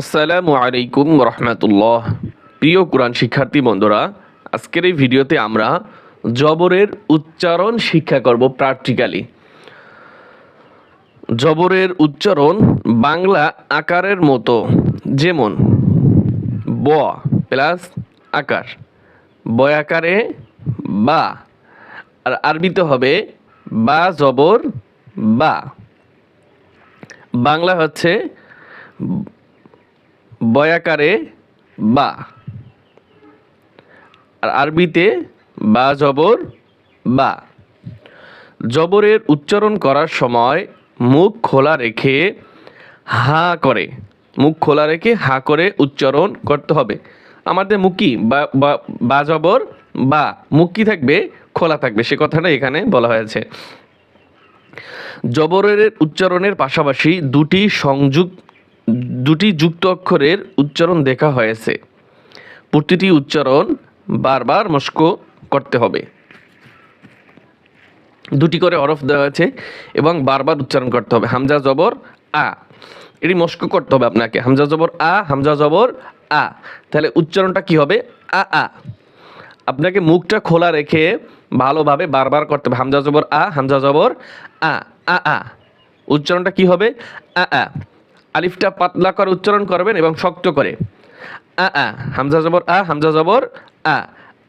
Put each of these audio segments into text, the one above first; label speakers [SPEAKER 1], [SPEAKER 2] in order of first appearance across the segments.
[SPEAKER 1] আসসালামু আলাইকুম রহমতুল্লাহ প্রিয় কোরআন শিক্ষার্থী বন্ধুরা, আজকের এই ভিডিওতে আমরা জবরের উচ্চারণ শিক্ষা করব প্র্যাকটিক্যালি জবরের উচ্চারণ বাংলা আকারের মতো, যেমন ব প্লাস আকার বয় আকারে বা, আর আরবিতে হবে বা জবর বা। বাংলা হচ্ছে বয়াকারে বা। আর আরবিতে বা জবর বা। জবরের উচ্চারণ করার সময় মুখ খোলা রেখে হা করে। মুখ খোলা রেখে হা করে উচ্চারণ করতে হবে। আমাদের মুখ কি? বা জবর বা। মুখ কি থাকবে? খোলা থাকবে। সে কথাটা এখানে বলা হয়েছে। জবরের উচ্চারণের পাশাপাশি দুটি সংযুক দুটি যুক্ত অক্ষরের উচ্চারণ দেখা হয়েছে। প্রতিটি উচ্চারণ বারবার মস্ক করতে হবে। দুটি করে হরফ দেওয়া আছে এবং বারবার উচ্চারণ করতে হবে। হামজা জবর আ। এটি মস্ক করতে হবে আপনাকে। হামজা জবর আ, হামজা জবর আ। তাহলে উচ্চারণটা কি হবে? আ আ। আপনাকে মুখটা খোলা রেখে ভালোভাবে বারবার করতে হবে। হামজা জবর আ, হামজা জবর আ আ আ। উচ্চারণটা কি হবে? আ আ। আলিফটা পাতলা করে উচ্চারণ করবেন এবং শক্ত করে। আ আ, হামজা জবর, আ, হামজা জবর, আ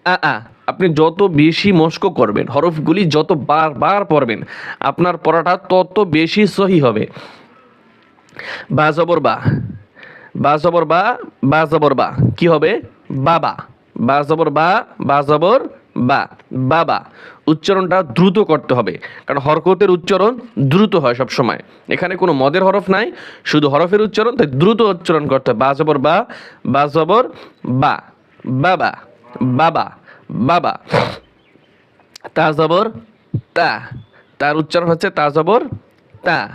[SPEAKER 1] আ আ। আপনি যত বেশি মস্ক করবেন, হরফগুলি যত বারবার পড়বেন, আপনার পড়াটা তত বেশি সহি হবে। বা জবর বা বা জবর বা বা জবর বা, কি হবে? বাবা। বা জবর বা বা জবর বা, বাবা উচ্চারণটা দ্রুত করতে হবে। কারণ হরকতের উচ্চারণ দ্রুত হয় সব সময় এখানে কোনো মদের হরফ নাই, শুধু হরফের উচ্চারণ, তাই দ্রুত উচ্চারণ করতে হবে। বা জবর বা বা জবর বা, বাবা বাবা বাবা। তা জবর, তা, তার উচ্চারণ হচ্ছে তা জবর, তা।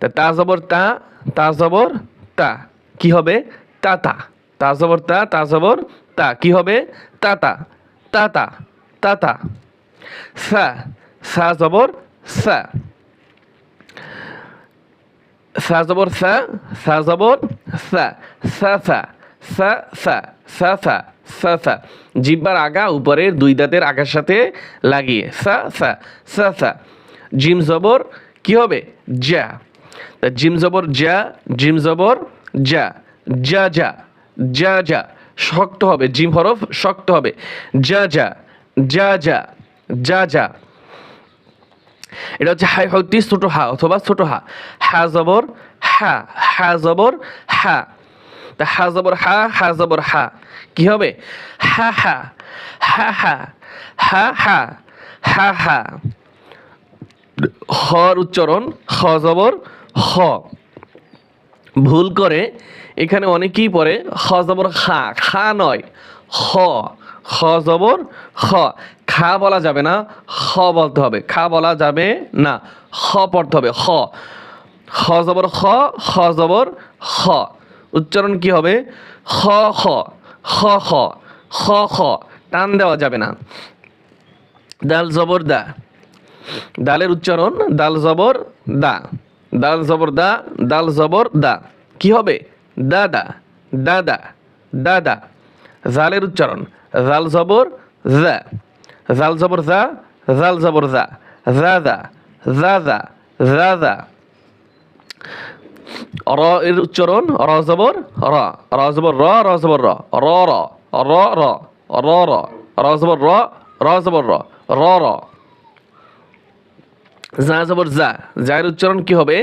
[SPEAKER 1] তা তা জবর, তা তা জবর, তা। কি হবে? তাতা তা। তা জবর, তা কি হবে? তা। তা তা তা তা তা সা সা জবর সা। সা জবর সা সা জবর সা। সা সা সা সা সা সা সা সা। জিব্বার আগা উপরের দুই দাঁতের আগার সাথে লাগিয়ে সা সা সা সা। জিম জবর কি হবে? যা জিম জবর যা জিম জবর যা যা যা যা যা শক্ত হবে। জিম হরফ, শক্ত হবে। যা যা যা যা যা যা। এটা হচ্ছে হাই হলতি ছোট হা অথবা ছোট হা। হা জবর, হা হা জবর, হা। তা হা জবর, হা হা জবর, হা। কি হবে? হা হা হা হা হা হা হা হা। হর উচ্চারণ খ জবর, হ। ভুল করে এখানে অনেকেই পড়ে খ জবর খা খা নয়, খ খ জবর খ। খা বলা যাবে না, খ বলতে হবে। খা বলা যাবে না, খ পড়তে হবে, খ। খ জবর খ খ জবর খ। উচ্চারণ কি হবে? খ খ খ খ খ খ। টান দেওয়া যাবে না। দাল জবর দা। দালের উচ্চারণ, দাল জবর দা। দাল জবর দা, দাল জবর দা। কি হবে? দাদা দাদা দাদা। জালের উচ্চারণ, জাল জবর, জা। জাল জবর জা, জাল জবর জা। রাজা রাজা রাজা র এর উচ্চারণ, র জবর, র। র জবর র র জবর র। র র। র র। র র। র জবর র র জবর র। র র। জা জবর জা। জায়ের উচ্চারণ কি হবে?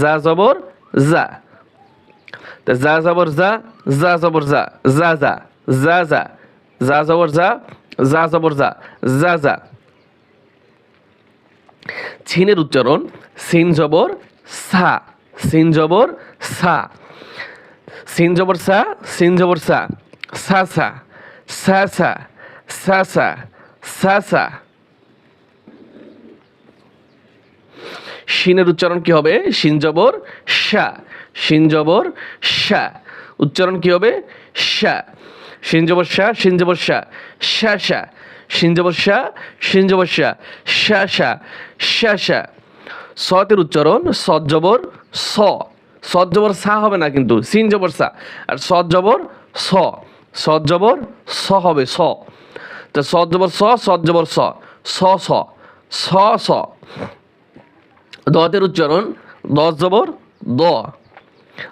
[SPEAKER 1] জা জবর জা। জা জবর জা জা জবর জা জা জা জা জা জা জবর জা জা জবর জা জা জা ছিনের উচ্চারণ সিন জবর সা, সিন জবর সা। সিন জবর সা, সিন জবর সা সা সা সা সা সা সা সা সা। শিনের উচ্চারণ কি হবে? শিন জবর শা শিন জবর শা উচ্চারণ কি হবে? শা শিন জবর শা শিন জবর শা শা শা শিন জবর শা শিন জবর শা শা শা শা শা সতের উচ্চারণ সৎ জবর স। সদ জবর সা হবে না কিন্তু সিন জবর সা। আর সদ জবর স। সদ জবর স হবে, স। তো সদ জবর স সদ জবর স। স স। স স। দতের উচ্চারণ দশ জবর দ।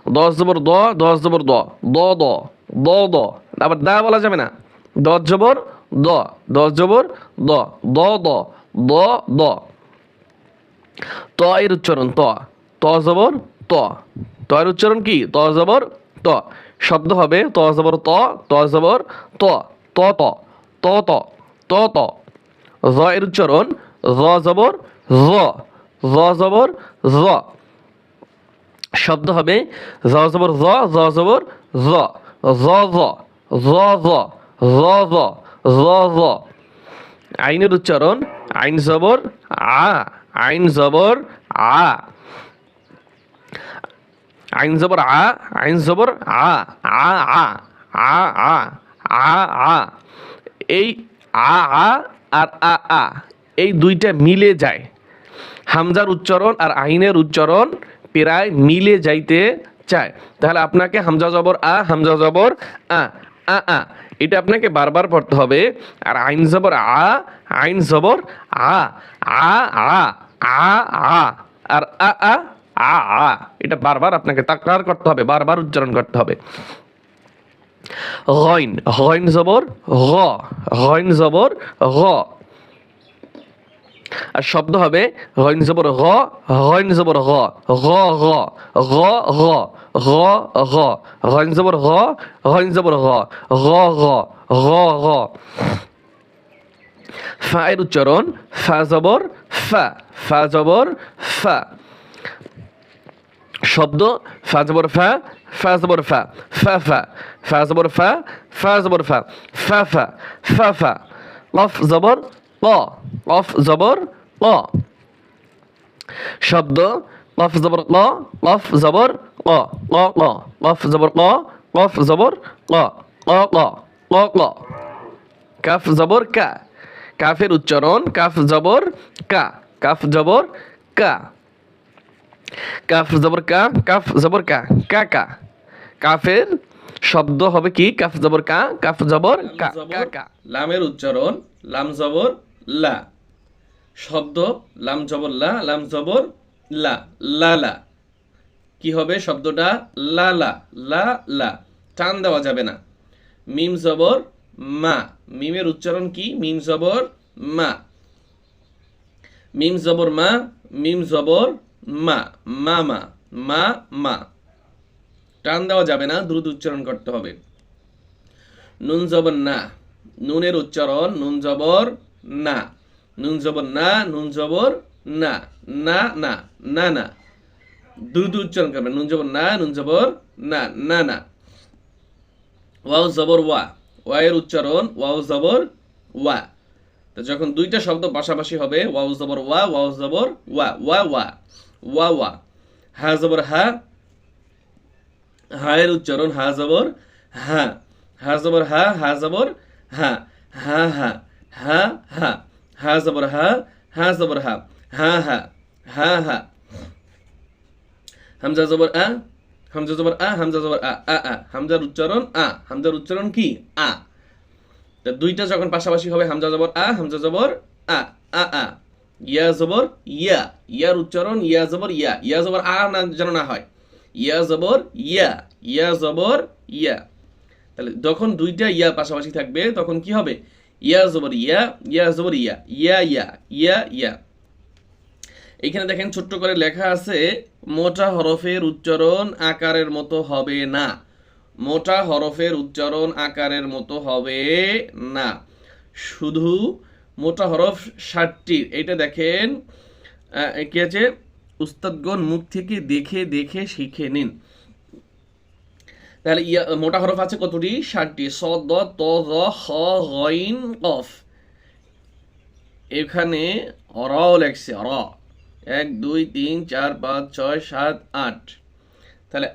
[SPEAKER 1] দশ জবর দ, দশ জবর দ। দ দ। দ দ। আবার দা বলা যাবে না। দশ জবর দ, দশ জবর দ। দ দ। দ দ। ত এর উচ্চারণ ত। ত জবর ত। ত এর উচ্চারণ কি? ত জবর ত। শব্দ হবে ত জবর ত ত জবর ত। ত ত। ত ত। ত ত। জ এর উচ্চারণ জ জবর জ। জ জবর জ। শব্দ হবে জ জবর জ জ জবর জ জ জ জ জ জ জ জ জ আইনের উচ্চারণ আইন জবর আ আইন জবর আ আইন জবর আ আইন জবর আ আ আ আ আ আ আ এই আ আ আর আ আ এই দুইটা মিলে যায় হামজার উচ্চারণ আর আইনের উচ্চারণ প্রায় মিলে যাইতে চায়। তাহলে আপনাকে হামজা জবর আ, হামজা জবর আ আ আ। এটা আপনাকে বারবার পড়তে হবে। আর আইন জবর আ, আইন জবর আ আ আ আ আ। আর আ আ আ আ। এটা বারবার আপনাকে তাকরার করতে হবে, বারবার উচ্চারণ করতে হবে। গইন গইন জবর গ, গইন জবর গ। আর শব্দ হবে গইন জবর গ গইন জবর গ গ গ গ গ গ গ গইন জবর গ গইন জবর গ গ গ গ গ। ফা এর উচ্চারণ ফা জবর, ফা ফা জবর, ফা। শব্দ ফা জবর, ফা ফা জবর, ফা ফা ফা ফা জবর, ফা ফা জবর, ফা ফা ফা ফা ফা। লফ জবর ক লফ জবর ক শব্দ লফ জবর ক লফ জবর ক ক ক লফ জবর ক লফ জবর ক ক ক ক ক কাফ জবর কা। কাফের উচ্চারণ কাফ জবর কা। কাফ জবর কা। কাফ জবর কা। কাফ জবর কা। কা কা। কাফের শব্দ হবে কি? কাফ জবর কা। কাফ জবর কা। কা কা।
[SPEAKER 2] লামের উচ্চারণ লাম জবর লা। শব্দ, লাম জবর, লা, লাম জবর, লা লা লা। কি হবে শব্দটা? লা লা লা লা। টান দেওয়া যাবে না। মিম জবর, মা। মিমের উচ্চারণ কি? মিম জবর, মা। মিম জবর, মা। মিম জবর, মা। মা মা। মা মা। টান দেওয়া যাবে না, দ্রুত উচ্চারণ করতে হবে। নুন জবর, না। নুনের উচ্চারণ, নুন জবর না। নুন জবর না, নুন জবর না। না না না না। দ্রুত উচ্চারণ করবেন নুন জবর না, নুন জবর না না না। ওয়াও, জবর, ওয়া। ওয়ায়ের উচ্চারণ ওয়াও, জবর, ওয়া। তো যখন দুইটা শব্দ পাশাপাশি হবে, ওয়াও, জবর, ওয়া, ওয়াও, জবর, ওয়া ওয়া ওয়া। ওয়া ওয়া। হা, জবর, হা। হায়ের উচ্চারণ হা, জবর, হা। হা, জবর, হা হা, জবর, হা। হা হা। উচ্চারণ কি? আ। দুইটা যখন পাশাপাশি হবে, হামজা জবর আ, হামজা জবর ইয়া, ইয়ার উচ্চারণ ইয়া জবর ইয়া ইয়া জবর আ না যেন না হয়। ইয়া জবর ইয়া ইয়া জবর ইয়া। তাহলে যখন দুইটা ইয়া পাশাপাশি থাকবে, তখন কি হবে? ইয়া জবর ইয়া ইয়া জবর ইয়া ইয়া ইয়া ইয়া ইয়া। এখানে দেখেন ছোট্ট করে লেখা আছে, মোটা হরফের উচ্চারণ আকারের মতো হবে না। মোটা হরফের উচ্চারণ আকারের মতো হবে না। শুধু মোটা হরফ ষাটটি। এটা দেখেন কি আছে? উস্তাদগণ মুখ থেকে দেখে দেখে শিখে নিন। তাহলে ইয়া, মোটা হরফ আছে কতটি? ষাটটি। স, দ, ত জ হ, গইন এখানে অরাও লেখছে, অর। এক, দুই, তিন, চার, পাঁচ, ছয়, সাত, আট। তাহলে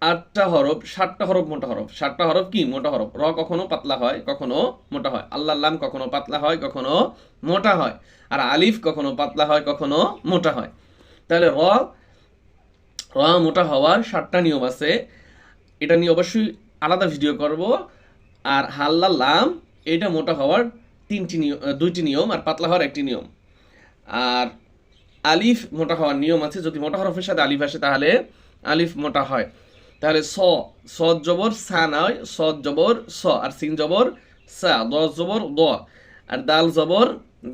[SPEAKER 2] আটটা হরফ, সাতটা হরফ, মোটা হরফ। সাতটা হরফ কি? মোটা হরফ। র কখনো পাতলা হয়, কখনো মোটা হয়। আল্লাহ লাম কখনো পাতলা হয়, কখনো মোটা হয়। আর আলিফ কখনো পাতলা হয়, কখনো মোটা হয়। তাহলে র র মোটা হওয়ার সাতটা নিয়ম আছে। এটা নিয়ে অবশ্যই আলাদা ভিডিও করব। আর হাল্লা লাম, এটা মোটা হওয়ার তিনটি নিয়ম দুইটি নিয়ম আর পাতলা হওয়ার একটি নিয়ম। আর আলিফ মোটা হওয়ার নিয়ম আছে, যদি মোটা হরফের সাথে আলিফ আসে তাহলে আলিফ মোটা হয়। তাহলে স সদ জবর, সা নয় সদ জবর, স আর সিন জবর, সা, দশ জবর দ আর দাল জবর,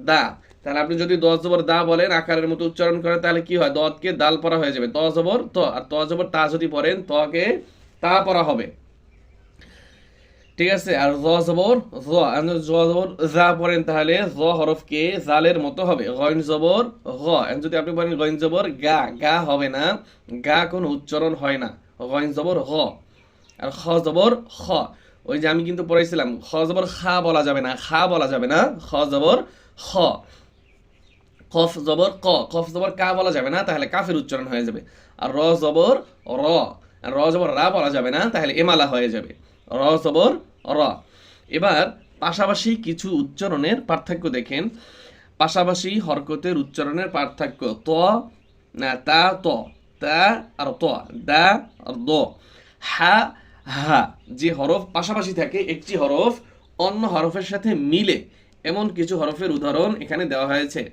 [SPEAKER 2] দা। তাহলে আপনি যদি দশ জবর দা বলেন, আকারের মতো উচ্চারণ করেন তাহলে কি হয়? দতকে দাল পরা হয়ে যাবে। ত জবর, ত। আর ত জবর তা যদি পড়েন, তকে তা পড়া হবে। ঠিক আছে? আর জ জবর, জ জ জবর যা পড়েন তাহলে জ হরফকে জালের মতো হবে। গইন জবর, গ। যদি আপনি বলেন গইন জবর, গা গা হবে না। গা কোনো উচ্চারণ হয় না। গইন জবর, গ। আর খ জবর, খ। ওই যে আমি কিন্তু পড়াইছিলাম, খ জবর, খা বলা যাবে না। খা বলা যাবে না। খ জবর, খ। কফ জবর, ক। কফ জবর, কা বলা যাবে না, তাহলে কাফের উচ্চারণ হয়ে যাবে। আর র জবর, র। র জবর রা বলা যাবে না, তাহলে এমালা হয়ে যাবে। র জবর র। এবার পাশাপাশি কিছু উচ্চারণের পার্থক্য দেখেন। পাশাপাশি হরকতের উচ্চারণের পার্থক্য ত, না, তা, ত। তা আর ত, দা আর দ। হা হা। যে হরফ পাশাপাশি থাকে, একটি হরফ অন্য হরফের সাথে মিলে। এমন কিছু হরফের উদাহরণ এখানে দেওয়া হয়েছে।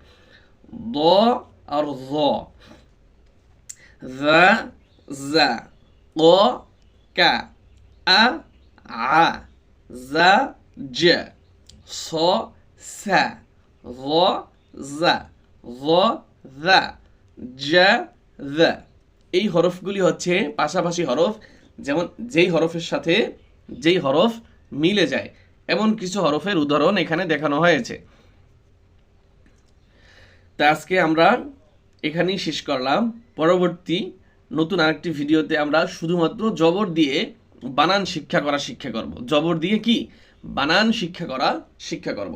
[SPEAKER 2] দ আর জ। ক কা আ আ জা জ স সা র জা র দা জ দা এই হরফগুলি হচ্ছে পাশাপাশি হরফ, যেমন যেই হরফের সাথে যেই হরফ মিলে যায়। এমন কিছু হরফের উদাহরণ এখানে দেখানো হয়েছে। তা আজকে আমরা এখানেই শেষ করলাম। পরবর্তী নতুন আরেকটি ভিডিওতে আমরা শুধুমাত্র জবর দিয়ে বানান শিক্ষা করা শিক্ষা করব। জবর দিয়ে কি? বানান শিক্ষা করা শিক্ষা করব।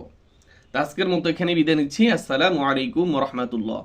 [SPEAKER 2] আজকের মতো এখানে বিদায় নিচ্ছি। আসসালামু আলাইকুম রহমতুল্লাহ।